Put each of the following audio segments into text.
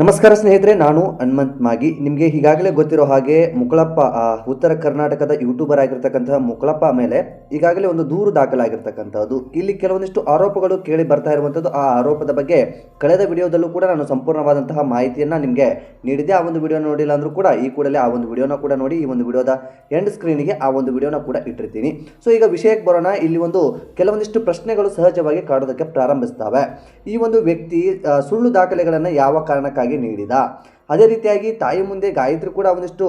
ನಮಸ್ಕಾರ ಸ್ನೇಹಿತರೆ, ನಾನು ಹನುಮಂತ್ ಮಾಗಿ. ನಿಮಗೆ ಈಗಾಗಲೇ ಗೊತ್ತಿರೋ ಹಾಗೆ ಮುಕುಳಪ್ಪ ಉತ್ತರ ಕರ್ನಾಟಕದ ಯೂಟ್ಯೂಬರ್ ಆಗಿರ್ತಕ್ಕಂತಹ ಮುಕುಳಪ್ಪ ಮೇಲೆ ಈಗಾಗಲೇ ಒಂದು ದೂರು ದಾಖಲಾಗಿರ್ತಕ್ಕಂಥದ್ದು. ಇಲ್ಲಿ ಕೆಲವೊಂದಿಷ್ಟು ಆರೋಪಗಳು ಕೇಳಿ ಬರ್ತಾ ಇರುವಂಥದ್ದು. ಆ ಆರೋಪದ ಬಗ್ಗೆ ಕಳೆದ ವಿಡಿಯೋದಲ್ಲೂ ಕೂಡ ನಾನು ಸಂಪೂರ್ಣವಾದಂತಹ ಮಾಹಿತಿಯನ್ನು ನಿಮಗೆ ನೀಡಿದೆ ಆ ಒಂದು ವಿಡಿಯೋ ನೋಡಿಲ್ಲ ಅಂದರೂ ಕೂಡ ಈ ಕೂಡಲೇ ಆ ಒಂದು ವಿಡಿಯೋನ ಕೂಡ ನೋಡಿ, ಈ ಒಂದು ವಿಡಿಯೋದ ಎಂಡ್ ಸ್ಕ್ರೀನಿಗೆ ಆ ಒಂದು ವಿಡಿಯೋನ ಕೂಡ ಇಟ್ಟಿರ್ತೀನಿ. ಸೊ ಈಗ ವಿಷಯಕ್ಕೆ ಬರೋಣ. ಇಲ್ಲಿ ಒಂದು ಕೆಲವೊಂದಿಷ್ಟು ಪ್ರಶ್ನೆಗಳು ಸಹಜವಾಗಿ ಕಾಡೋದಕ್ಕೆ ಪ್ರಾರಂಭಿಸ್ತವೆ. ಈ ಒಂದು ವ್ಯಕ್ತಿ ಸುಳ್ಳು ದಾಖಲೆಗಳನ್ನು ಯಾವ ಕಾರಣಕ್ಕಾಗಿ ನೀಡಿದ. ಅದೇ ರೀತಿಯಾಗಿ ತಾಯಿ ಮುಂದೆ ಗಾಯತ್ರಿ ಕೂಡ ಒಂದಿಷ್ಟು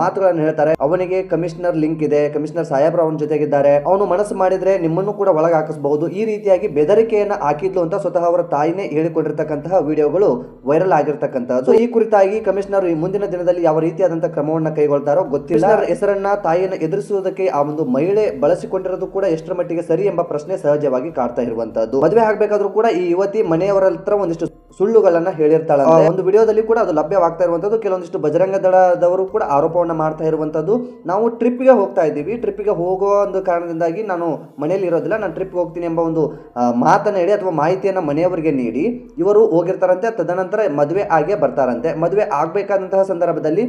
ಮಾತುಗಳನ್ನು ಹೇಳ್ತಾರೆ. ಅವನಿಗೆ ಕಮಿಷನರ್ ಲಿಂಕ್ ಇದೆ. ಕಮಿಷನರ್ ಸಾಹೇಬ್ರ ಅವನ ಜೊತೆಗಿದ್ದಾರೆ. ಅವನು ಮನಸ್ಸು ಮಾಡಿದ್ರೆ ನಿಮ್ಮನ್ನು ಕೂಡ ಒಳಗೆ ಹಾಕಿಸಬಹುದು. ಈ ರೀತಿಯಾಗಿ ಬೆದರಿಕೆಯನ್ನು ಹಾಕಿದ್ಲು ಅಂತ ಸ್ವತಃ ಅವರ ತಾಯಿನೇ ಹೇಳಿಕೊಂಡಿರ್ತಕ್ಕಂತಹ ವಿಡಿಯೋಗಳು ವೈರಲ್ ಆಗಿರ್ತಕ್ಕಂಥದ್ದು. ಈ ಕುರಿತಾಗಿ ಕಮಿಷನರ್ ಈ ಮುಂದಿನ ದಿನದಲ್ಲಿ ಯಾವ ರೀತಿಯಾದಂತಹ ಕ್ರಮವನ್ನು ಕೈಗೊಳ್ತಾರೋ ಗೊತ್ತಿಲ್ಲ. ಹೆಸರನ್ನ ತಾಯಿಯನ್ನು ಎದುರಿಸುವುದಕ್ಕೆ ಆ ಒಂದು ಮಹಿಳೆ ಬಳಸಿಕೊಂಡಿರೋದು ಕೂಡ ಎಷ್ಟರ ಮಟ್ಟಿಗೆ ಸರಿ ಎಂಬ ಪ್ರಶ್ನೆ ಸಹಜವಾಗಿ ಕಾಡ್ತಾ ಇರುವಂತದ್ದು ಮದುವೆ ಆಗಬೇಕಾದ್ರೂ ಕೂಡ ಈ ಯುವತಿ ಮನೆಯವರ ಹತ್ರ ಒಂದಿಷ್ಟು ಸುಳ್ಳುಗಳನ್ನ ಹೇಳಿರ್ತಾಳೆ ಒಂದು ವಿಡಿಯೋದಲ್ಲಿ ಕೂಡ ಅದು ಲಭ್ಯವಾಗ್ತಾ ಇರುವಂತದ್ದು ಕೆಲವೊಂದಿಷ್ಟು ಬಜರಂಗ ದಳದವರು ಕೂಡ ಆರೋಪವನ್ನ ಮಾಡ್ತಾ ಇರುವಂತದ್ದು. ನಾವು ಟ್ರಿಪ್ಗೆ ಹೋಗ್ತಾ ಇದ್ದೀವಿ. ಟ್ರಿಪ್ಗೆ ಹೋಗೋ ಒಂದು ಕಾರಣದಿಂದಾಗಿ ನಾನು ಮನೆಯಲ್ಲಿ ಇರೋದಿಲ್ಲ. ನಾನು ಟ್ರಿಪ್ಗೆ ಹೋಗ್ತೀನಿ ಎಂಬ ಒಂದು ಮಾತನ್ನ ಹೇಳಿ ಅಥವಾ ಮಾಹಿತಿಯನ್ನ ಮನೆಯವರಿಗೆ ನೀಡಿ. ಇವರು ಹೋಗಿರ್ತಾರಂತೆ. ತದನಂತರ ಮದುವೆ ಆಗೇ ಬರ್ತಾರಂತೆ. ಮದುವೆ ಆಗ್ಬೇಕಾದಂತಹ ಸಂದರ್ಭದಲ್ಲಿ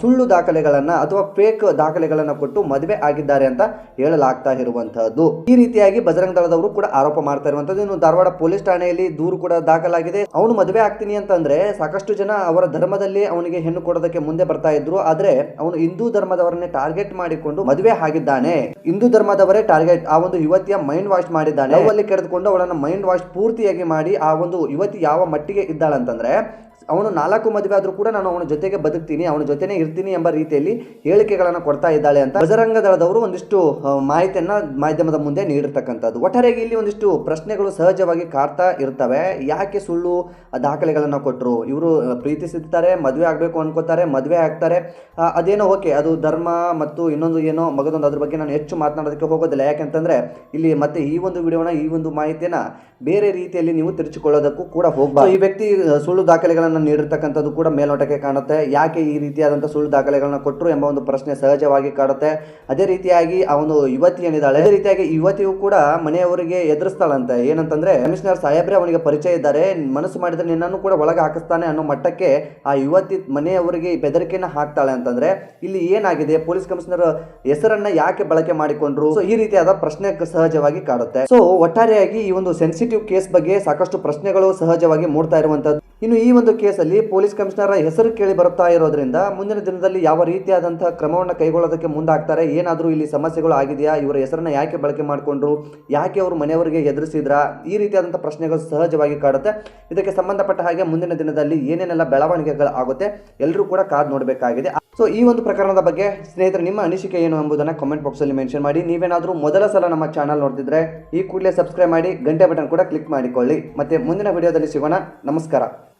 ಸುಳ್ಳು ದಾಖಲೆಗಳನ್ನ ಅಥವಾ ಫೇಕ್ ದಾಖಲೆಗಳನ್ನ ಕೊಟ್ಟು ಮದುವೆ ಆಗಿದ್ದಾರೆ ಅಂತ ಹೇಳಲಾಗ್ತಾ ಇರುವಂತಹದ್ದು. ಈ ರೀತಿಯಾಗಿ ಬಜರಂಗ ದಳದವರು ಕೂಡ ಆರೋಪ ಮಾಡ್ತಾ ಇರುವಂತದ್ದು. ಇನ್ನು ಧಾರವಾಡ ಪೊಲೀಸ್ ಠಾಣೆಯಲ್ಲಿ ದೂರು ಕೂಡ ದಾಖಲಾಗಿದೆ. ಅವನು ಮದುವೆ ಆಗ್ತೀನಿ ಅಂತಂದ್ರೆ ಸಾಕಷ್ಟು ಜನ ಅವರ ಧರ್ಮದಲ್ಲಿ ಅವನಿಗೆ ಹೆಣ್ಣು ಕೊಡೋದಕ್ಕೆ ಮುಂದೆ ಬರ್ತಾ ಇದ್ರು. ಆದರೆ ಅವನು ಹಿಂದೂ ಧರ್ಮದವರನ್ನೇ ಟಾರ್ಗೆಟ್ ಮಾಡಿಕೊಂಡು ಮದುವೆ ಆಗಿದ್ದಾನೆ. ಹಿಂದೂ ಧರ್ಮದವರೇ ಟಾರ್ಗೆಟ್ ಆ ಒಂದು ಯುವತಿಯ ಮೈಂಡ್ ವಾಶ್ ಮಾಡಿದ್ದಾನೆ. ಅವಲ್ಲಿ ಕರೆದುಕೊಂಡು ಅವಳನ್ನ ಮೈಂಡ್ ವಾಶ್ ಪೂರ್ತಿಯಾಗಿ ಮಾಡಿ ಆ ಒಂದು ಯುವತಿ ಯಾವ ಮಟ್ಟಿಗೆ ಇದ್ದಾಳಂತಂದ್ರೆ ಅವನು ನಾಲ್ಕು ಮದುವೆ ಆದರೂ ಕೂಡ ನಾನು ಅವನ ಜೊತೆಗೆ ಬದುಕ್ತೀನಿ ಅವನ ಜೊತೆನೇ ಇರ್ತೀನಿ ಎಂಬ ರೀತಿಯಲ್ಲಿ ಹೇಳಿಕೆಗಳನ್ನು ಕೊಡ್ತಾ ಇದ್ದಾಳೆ ಅಂತ ಬಜರಂಗ ದಳದವರು ಒಂದಿಷ್ಟು ಮಾಹಿತಿಯನ್ನು ಮಾಧ್ಯಮದ ಮುಂದೆ ನೀಡಿರ್ತಕ್ಕಂಥದ್ದು. ಒಟ್ಟಾರೆಗೆ ಇಲ್ಲಿ ಒಂದಿಷ್ಟು ಪ್ರಶ್ನೆಗಳು ಸಹಜವಾಗಿ ಕಾಡ್ತಾ ಇರ್ತವೆ. ಯಾಕೆ ಸುಳ್ಳು ದಾಖಲೆಗಳನ್ನು ಕೊಟ್ಟರು ಇವರು ಪ್ರೀತಿಸಿರ್ತಾರೆ ಮದುವೆ ಆಗಬೇಕು ಅನ್ಕೋತಾರೆ ಮದುವೆ ಆಗ್ತಾರೆ. ಅದೇನೋ ಓಕೆ ಅದು ಧರ್ಮ ಮತ್ತು ಇನ್ನೊಂದು ಏನೋ ಮಗದೊಂದು ಅದ್ರ ಬಗ್ಗೆ ನಾನು ಹೆಚ್ಚು ಮಾತನಾಡೋದಕ್ಕೆ ಹೋಗೋದಿಲ್ಲ. ಯಾಕೆಂತಂದ್ರೆ ಇಲ್ಲಿ ಮತ್ತೆ ಈ ಒಂದು ವಿಡಿಯೋನ ಈ ಒಂದು ಮಾಹಿತಿಯನ್ನ ಬೇರೆ ರೀತಿಯಲ್ಲಿ ನೀವು ತಿರುಚಿಕೊಳ್ಳೋದಕ್ಕೂ ಕೂಡ ಹೋಗಬಾರ್ದು. ಈ ವ್ಯಕ್ತಿ ಸುಳ್ಳು ದಾಖಲೆಗಳನ್ನು ನೀಡಿರ್ತಕ್ಕಂಥದ್ದು ಕೂಡ ಮೇಲ್ನೋಟಕ್ಕೆ ಕಾಣುತ್ತೆ. ಯಾಕೆ ಈ ರೀತಿಯಾದಂಥ ಸುಳ್ಳು ದಾಖಲೆಗಳನ್ನ ಕೊಟ್ಟರು ಎಂಬ ಒಂದು ಪ್ರಶ್ನೆ ಸಹಜವಾಗಿ ಕಾಡುತ್ತೆ. ಅದೇ ರೀತಿಯಾಗಿ ಆ ಒಂದು ಯುವತಿ ಏನಿದ್ದಾಳೆ, ಅದೇ ರೀತಿಯಾಗಿ ಯುವತಿಯು ಕೂಡ ಮನೆಯವರಿಗೆ ಎದುರಿಸ್ತಾಳಂತೆ. ಏನಂತಂದ್ರೆ, ಕಮಿಷನರ್ ಸಾಹೇಬ್ರೆ ಅವನಿಗೆ ಪರಿಚಯ ಇದ್ದಾರೆ. ಮನಸ್ಸು ಮಾಡಿದ್ರೆ ನಿನ್ನನ್ನು ಕೂಡ ಒಳಗೆ ಹಾಕಿಸ್ತಾನೆ ಅನ್ನೋ ಮಟ್ಟಕ್ಕೆ ಆ ಯುವತಿ ಮನೆಯವರಿಗೆ ಬೆದರಿಕೆಯನ್ನು ಹಾಕ್ತಾಳೆ ಅಂತಂದ್ರೆ, ಇಲ್ಲಿ ಏನಾಗಿದೆ? ಪೊಲೀಸ್ ಕಮಿಷನರ್ ಹೆಸರನ್ನ ಯಾಕೆ ಬಳಕೆ ಮಾಡಿಕೊಂಡ್ರು? ಸೊ ಈ ರೀತಿಯಾದ ಪ್ರಶ್ನೆ ಸಹಜವಾಗಿ ಕಾಡುತ್ತೆ. ಸೊ ಒಟ್ಟಾರೆಯಾಗಿ ಈ ಒಂದು ಸೆನ್ಸಿಟಿವ್ ಕೇಸ್ ಬಗ್ಗೆ ಸಾಕಷ್ಟು ಪ್ರಶ್ನೆಗಳು ಸಹಜವಾಗಿ ಮೂಡ್ತಾ ಇರುವಂತದ್ದು ಇನ್ನು ಈ ಒಂದು ಕೇಸಲ್ಲಿ ಪೊಲೀಸ್ ಕಮಿಷನರ್ ಹೆಸರು ಕೇಳಿ ಬರುತ್ತಾ ಇರೋದ್ರಿಂದ ಮುಂದಿನ ದಿನದಲ್ಲಿ ಯಾವ ರೀತಿಯಾದಂತಹ ಕ್ರಮವನ್ನು ಕೈಗೊಳ್ಳೋದಕ್ಕೆ ಮುಂದಾಗ್ತಾರೆ? ಏನಾದರೂ ಇಲ್ಲಿ ಸಮಸ್ಯೆಗಳು ಆಗಿದೆಯಾ? ಇವರ ಹೆಸರನ್ನ ಯಾಕೆ ಬಳಕೆ ಮಾಡಿಕೊಂಡ್ರು? ಯಾಕೆ ಅವರು ಮನೆಯವರಿಗೆ ಎದುರಿಸಿದ್ರ ಈ ರೀತಿಯಾದಂಥ ಪ್ರಶ್ನೆಗಳು ಸಹಜವಾಗಿ ಕಾಡುತ್ತೆ. ಇದಕ್ಕೆ ಸಂಬಂಧಪಟ್ಟ ಹಾಗೆ ಮುಂದಿನ ದಿನದಲ್ಲಿ ಏನೇನೆಲ್ಲ ಬೆಳವಣಿಗೆಗಳು ಆಗುತ್ತೆ ಎಲ್ಲರೂ ಕೂಡ ಕಾದ್ ನೋಡಬೇಕಾಗಿದೆ. ಸೊ ಈ ಒಂದು ಪ್ರಕರಣದ ಬಗ್ಗೆ ಸ್ನೇಹಿತರೆ, ನಿಮ್ಮ ಅನಿಸಿಕೆ ಏನು ಎಂಬುದನ್ನು ಕಾಮೆಂಟ್ ಬಾಕ್ಸಲ್ಲಿ ಮೆನ್ಷನ್ ಮಾಡಿ. ನೀವೇನಾದರೂ ಮೊದಲ ಸಲ ನಮ್ಮ ಚಾನಲ್ ನೋಡ್ತಿದ್ರೆ ಈ ಕೂಡಲೇ ಸಬ್ಸ್ಕ್ರೈಬ್ ಮಾಡಿ, ಗಂಟೆ ಬಟನ್ ಕೂಡ ಕ್ಲಿಕ್ ಮಾಡಿಕೊಳ್ಳಿ. ಮತ್ತೆ ಮುಂದಿನ ವಿಡಿಯೋದಲ್ಲಿ ಸಿಗೋಣ. ನಮಸ್ಕಾರ.